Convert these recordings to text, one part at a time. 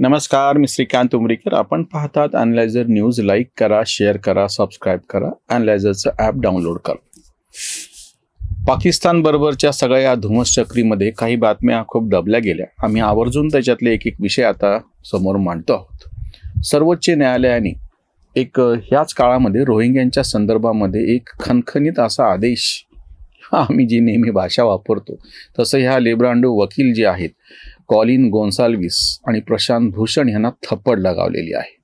नमस्कार मी श्रीकांत उमरीकर. आपण पाहतात अनलायझर न्यूज लाईक करा शेअर करा सबस्क्राईब करा. अनलायझरचं ॲप डाउनलोड करा. पाकिस्तान बरोबरच्या सगळ्या या धुमसचक्रीमध्ये काही बातम्या खूप दबल्या गेल्या. आम्ही आवर्जून त्याच्यातले एक एक विषय आता समोर मांडतो आहोत. सर्वोच्च न्यायालयाने एक ह्याच काळामध्ये रोहिंग्यांच्या संदर्भामध्ये एक खणखणीत असा आदेश आम्ही जी नेहमी भाषा वापरतो तसं ह्या लेब्रांडो वकील जे आहेत कॉलिन गोन्साल्विस आणि प्रशांत भूषण यांना थप्पड लगावलेली आहे.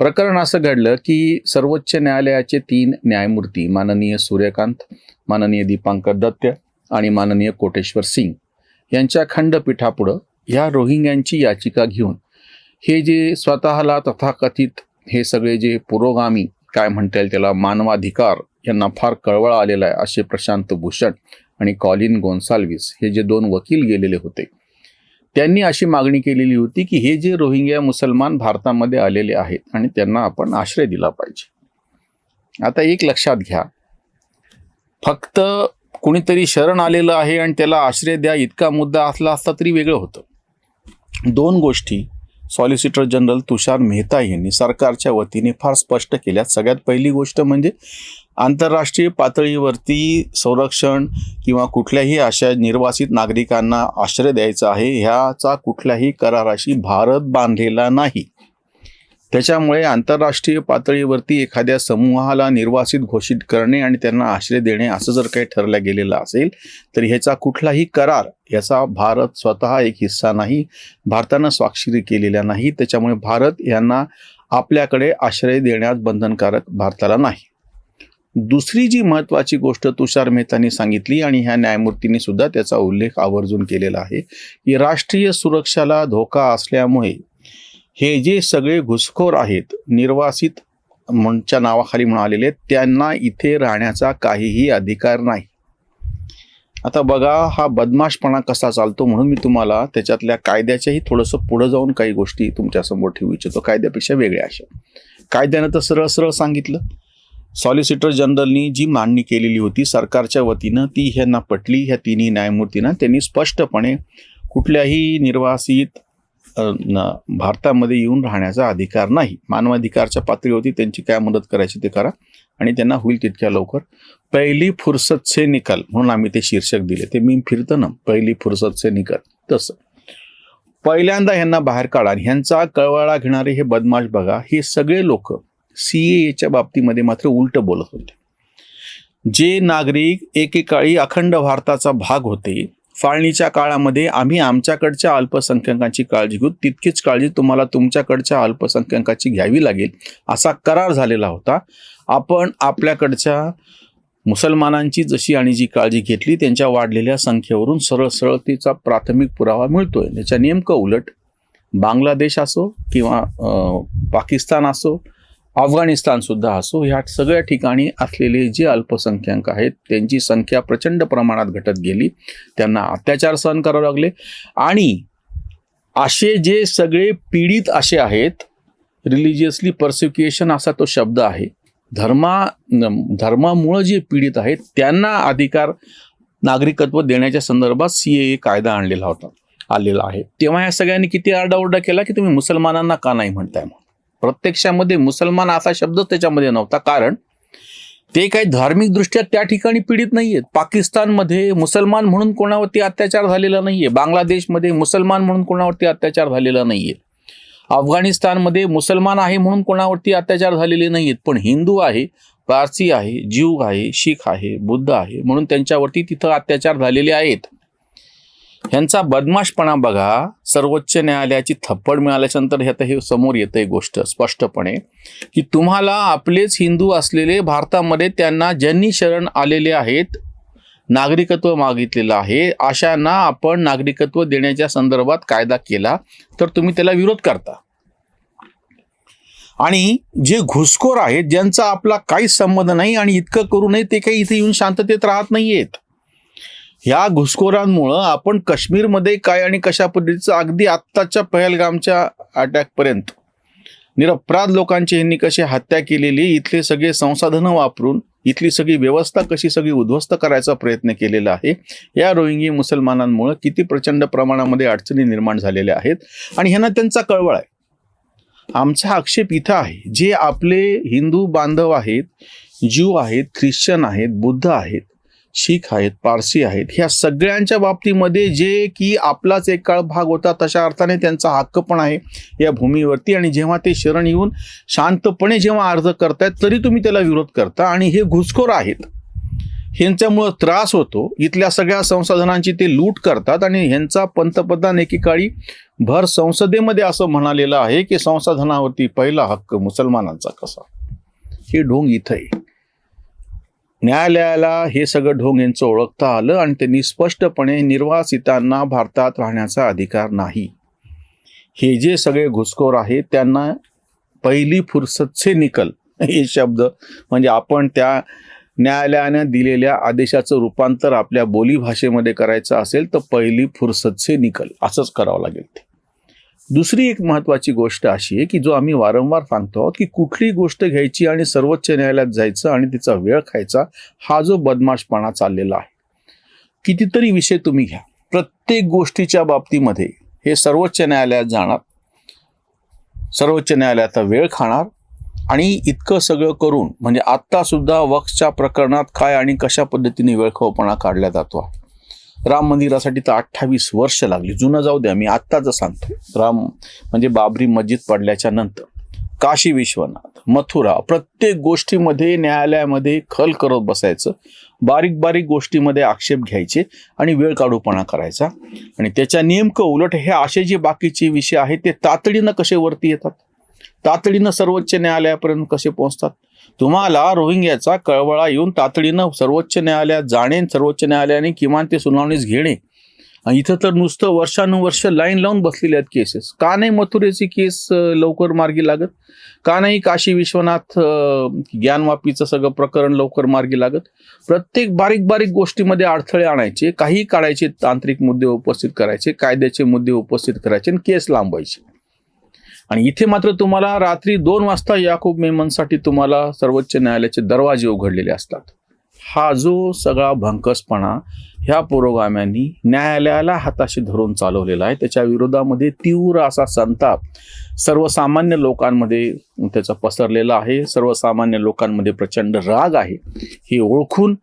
प्रकरण असं घडलं की सर्वोच्च न्यायालयाचे तीन न्यायमूर्ती माननीय सूर्यकांत माननीय दीपांकर दत्त आणि माननीय कोटेश्वर सिंग यांच्या खंडपीठापुढं ह्या रोहिंग्यांची याचिका घेऊन हे जे स्वतःला तथाकथित हे सगळे जे पुरोगामी काय म्हणता येईल त्याला मानवाधिकार यांना फार कळवळ आलेला आहे असे प्रशांत भूषण आणि कॉलिन गोन्साल्विस हे जे दोन वकील गेलेले होते त्यांनी अशी मागणी केलेली होती की हे जे रोहिंग्या मुसलमान भारतामध्ये आलेले आहेत आणि त्यांना आपण आश्रय दिला पाहिजे. आता एक लक्षात घ्या. फक्त कुणीतरी शरण आलेलं आहे आणि त्याला आश्रय द्या इतका मुद्दा असला असता तरी वेगळं होतं. दोन गोष्टी सॉलिसिटर जनरल तुषार मेहता यांनी सरकारच्या वतीने फार स्पष्ट केल्या सगळ्यात पहिली गोष्ट म्हणजे आंतरराष्ट्रीय पातळीवरती संरक्षण किंवा कुठल्याही अशा निर्वासित नागरिकांना आश्रय द्यायचा आहे ह्याचा कुठल्याही कराराशी भारत बांधलेला नाही. त्याच्यामुळे आंतरराष्ट्रीय पातळीवरती एखाद्या समूहाला निर्वासित घोषित करणे आणि त्यांना आश्रय देणे असं जर काही ठरलं गेलेलं असेल तर ह्याचा कुठलाही करार याचा भारत स्वतः एक हिस्सा नाही भारतानं स्वाक्षरी केलेल्या नाही त्याच्यामुळे भारत यांना आपल्याकडे आश्रय देण्यास बंधनकारक भारताला नाही. दुसरी जी महत्त्वाची गोष्ट तुषार मेहतानी सांगितली आणि ह्या न्यायमूर्तींनी सुद्धा त्याचा उल्लेख आवर्जून केलेला आहे की राष्ट्रीय सुरक्षाला धोका असल्यामुळे हे जे सगळे घुसखोर आहेत निर्वासित म्हणच्या नावाखाली म्हणालेले त्यांना इथे राहण्याचा काहीही अधिकार नाही. आता बघा हा बदमाशपणा कसा चालतो म्हणून मी तुम्हाला त्याच्यातल्या कायद्याच्याही थोडंसं पुढं जाऊन काही गोष्टी तुमच्यासमोर ठेवू इच्छितो. कायद्यापेक्षा वेगळ्या अशा. कायद्यानं तर सरळ सरळ सांगितलं. सॉलिसिटर जनरलनी जी मांडणी केलेली होती सरकारच्या वतीनं ती ह्यांना पटली. ह्या तिन्ही न्यायमूर्तींना त्यांनी स्पष्टपणे कुठल्याही निर्वासित भारतामध्ये येऊन राहण्याचा अधिकार नाही. मानवाधिकारच्या पातळीवरती त्यांची काय मदत करायची ते करा आणि त्यांना होईल तितक्या लवकर. पहिली फुरसत से निकाल म्हणून आम्ही ते शीर्षक दिले. ते मी फिरतं ना पहिली फुरसत से निकाल. तसं. पहिल्यांदा ह्यांना बाहेर काढा आणि ह्यांचा कळवळा घेणारे हे बदमाश बघा हे सगळे लोक सी एच्या बाबतीमध्ये मात्र उलट बोलत होते. जे नागरिक एकेकाळी अखंड भारताचा भाग होते फाळणीच्या काळामध्ये आम्ही आमच्याकडच्या अल्पसंख्याकांची काळजी घेऊ. तितकीच काळजी तुम्हाला तुमच्याकडच्या अल्पसंख्याकाची घ्यावी लागेल. असा करार झालेला होता. आपण आपल्याकडच्या मुसलमानांची जशी आणि जी काळजी घेतली त्यांच्या वाढलेल्या संख्येवरून सरळ सरळतेचा प्राथमिक पुरावा मिळतोय. त्याच्या नेमकं उलट बांगलादेश असो किंवा पाकिस्तान असो अफगाणिस्तान सुद्धा असो ह्या सगळ्या ठिकाणी असलेले जे अल्पसंख्याक आहेत त्यांची संख्या प्रचंड प्रमाणात घटत गेली. त्यांना अत्याचार सहन करावे लागले. आणि असे जे सगळे पीडित असे आहेत रिलिजियसली पर्सिक्युएशन असा तो शब्द आहे. धर्मा धर्मामुळं जे पीडित आहेत त्यांना अधिकार नागरिकत्व देण्याच्या संदर्भात सी ए कायदा आणलेला होता आलेला आहे. तेव्हा या सगळ्यांनी किती आरडाओरडा केला की तुम्ही मुसलमानांना का नाही म्हणताय म्हणून? प्रत्यक्षामध्ये मुसलमान असा शब्दच त्याच्यामध्ये नव्हता. कारण ते काही धार्मिक दृष्ट्या त्या ठिकाणी पीडित नाहीयेत. पाकिस्तानमध्ये मुसलमान म्हणून कोणावरती अत्याचार झालेला नाहीये. बांगलादेशमध्ये मुसलमान म्हणून कोणावरती अत्याचार झालेला नाहीये. अफगाणिस्तानमध्ये मुसलमान आहे म्हणून कोणावरती अत्याचार झालेले नाहीयेत. पण हिंदू आहे पारसी आहे जीव आहे शीख आहे बुद्ध आहे म्हणून त्यांच्यावरती तिथं अत्याचार झालेले आहेत. ह्यांचा बदमाशपणा बघा. सर्वोच्च न्यायालयाची थप्पड मिळाल्याच्या नंतर हे आता हे समोर येतंय गोष्ट स्पष्टपणे. की तुम्हाला आपलेच हिंदू असलेले भारतामध्ये त्यांना ज्यांनी शरण आलेले आहेत नागरिकत्व मागितलेलं आहे अशांना आपण नागरिकत्व देण्याच्या संदर्भात कायदा केला तर तुम्ही त्याला विरोध करता. आणि जे घुसखोर आहेत ज्यांचा आपला काहीच संबंध नाही आणि इतकं करू नये ते काही इथे येऊन शांततेत राहत नाही आहेत ह्या घुसखोरांमुळं आपण काश्मीरमध्ये काय आणि कशा पद्धतीचं अगदी आत्ताच्या पहलगामच्या अटॅकपर्यंत निरपराध लोकांची ह्यांनी कशी हत्या केलेली इथले सगळे संसाधनं वापरून इथली सगळी व्यवस्था कशी सगळी उद्ध्वस्त करायचा प्रयत्न केलेला आहे या रोहिंगी मुसलमानांमुळे किती प्रचंड प्रमाणामध्ये अडचणी निर्माण झालेल्या आहेत आणि ह्यांना त्यांचा कळवळ आहे. आमचा आक्षेप इथं आहे जे आपले हिंदू बांधव आहेत ज्यू आहेत ख्रिश्चन आहेत बुद्ध आहेत शीख आहेत पारसी आहेत ह्या सगळ्यांच्या बाबतीमध्ये जे की आपलाच एक काळ भाग होता तशा अर्थाने त्यांचा हक्क पण आहे या भूमीवरती. आणि जेव्हा ते शरण येऊन शांतपणे जेव्हा अर्ज करतायत तरी तुम्ही त्याला विरोध करता. आणि हे घुसखोर आहेत. ह्यांच्यामुळं त्रास होतो. इथल्या सगळ्या संसाधनांची ते लूट करतात आणि ह्यांचा पंतप्रधान एकेकाळी भर संसदेमध्ये असं म्हणालेलं आहे की संसाधनावरती पहिला हक्क मुसलमानांचा कसा? हे ढोंग इथं आहे. न्यायालयाला हे सगळं ढोंग यांचं ओळखता आलं आणि त्यांनी स्पष्टपणे निर्वासितांना भारतात राहण्याचा अधिकार नाही. हे जे सगळे घुसखोर आहेत त्यांना पहिली फुरसतचे निकल. हे शब्द म्हणजे आपण त्या न्यायालयानं दिलेल्या आदेशाचं रूपांतर आपल्या बोलीभाषेमध्ये करायचं असेल तर पहिली फुरसतचे निकल. असंच करावं लागेल ते. दुसरी एक महत्त्वाची गोष्ट अशी आहे की जो आम्ही वारंवार सांगतो आहोत की कुठली गोष्ट घ्यायची आणि सर्वोच्च न्यायालयात जायचं आणि तिचा वेळ खायचा हा जो बदमाशपणा चाललेला आहे. कितीतरी विषय तुम्ही घ्या. प्रत्येक गोष्टीच्या बाबतीमध्ये हे सर्वोच्च न्यायालयात जाणार सर्वोच्च न्यायालयाचा वेळ खाणार आणि इतकं सगळं करून म्हणजे आत्तासुद्धा वक्सच्या प्रकरणात काय आणि कशा पद्धतीने वेळखाऊपणा काढला जातो आहे. राम मंदिरासाठी तर अठ्ठावीस वर्ष लागली. जुनं जाऊ द्या मी आत्ताच सांगतो. राम म्हणजे बाबरी मस्जिद पडल्याच्या नंतर. काशी विश्वनाथ मथुरा प्रत्येक गोष्टीमध्ये न्यायालयामध्ये खल करत बसायचं. बारीक बारीक गोष्टीमध्ये आक्षेप घ्यायचे आणि वेळ काढूपणा करायचा. आणि त्याच्या नेमकं उलट हे असे जे बाकीचे विषय आहेत ते तातडीनं कसे वरती येतात? तातडीनं सर्वोच्च न्यायालयापर्यंत कसे पोहोचतात? तुम्हाला रोहिंग्याचा कळवळा येऊन तातडीनं सर्वोच्च न्यायालयात जाणे सर्वोच्च न्यायालयाने किमान ते सुनावणीस घेणे. इथं तर नुसतं वर्षानुवर्ष लाईन लावून बसलेले आहेत केसेस. का नाही मथुरेची केस लवकर मार्गी लागत? का नाही काशी विश्वनाथ ज्ञानवापीचं सगळं प्रकरण लवकर मार्गी लागत? प्रत्येक बारीक बारीक गोष्टीमध्ये अडथळे आणायचे काही काढायचे तांत्रिक मुद्दे उपस्थित करायचे कायद्याचे मुद्दे उपस्थित करायचे आणि केस लांबायचे आणि इथे मात्र तुम्हाला रात्री दोन वाजता याकूब मेमनसाठी तुम्हाला सर्वोच्च न्यायालयाचे दरवाजे उघडलेले असतात. हा जो सगळा भंकसपणा ह्या पुरोगाम्यांनी न्यायालयाला हाताशी धरून चालवलेला आहे. त्याच्या विरोधामध्ये तीव्र असा संताप सर्वसामान्य लोकांमध्ये त्याचा पसरलेला आहे. सर्वसामान्य लोकांमध्ये प्रचंड राग आहे. हे ओळखून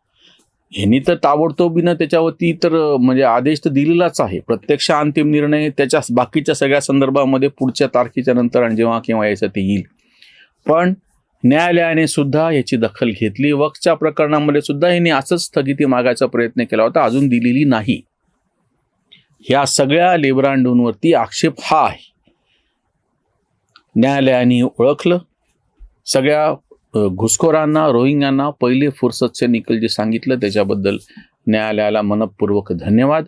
ह्यांनी तर ताबडतोबीनं त्याच्यावरती तर म्हणजे आदेश तर दिलेलाच आहे. प्रत्यक्ष अंतिम निर्णय त्याच्या बाकीच्या सगळ्या संदर्भामध्ये पुढच्या तारखेच्या नंतर आणि जेव्हा केव्हा यायचं ते येईल. पण न्यायालयाने सुद्धा याची दखल घेतली. वक्सच्या प्रकरणामध्ये सुद्धा यांनी असंच स्थगिती मागायचा प्रयत्न केला होता. अजून दिलेली नाही. ह्या सगळ्या लेबरांडूंवरती आक्षेप हा आहे. न्यायालयाने ओळखलं. सगळ्या घुसखोरांना रोहिंग्यांना पहिले फुरसतचे निकल जे सांगितलं त्याच्याबद्दल न्यायालयाला मनपूर्वक धन्यवाद.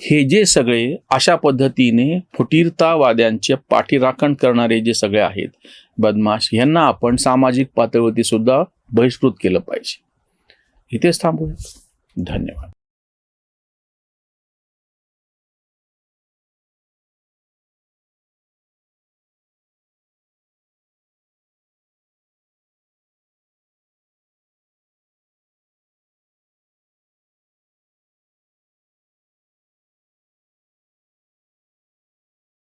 हे जे सगळे अशा पद्धतीने फुटीरतावाद्यांचे पाठीराखण करणारे जे सगळे आहेत बदमाश यांना आपण सामाजिक पातळीवरती सुद्धा बहिष्कृत केलं पाहिजे. इथेच थांबूया. धन्यवाद.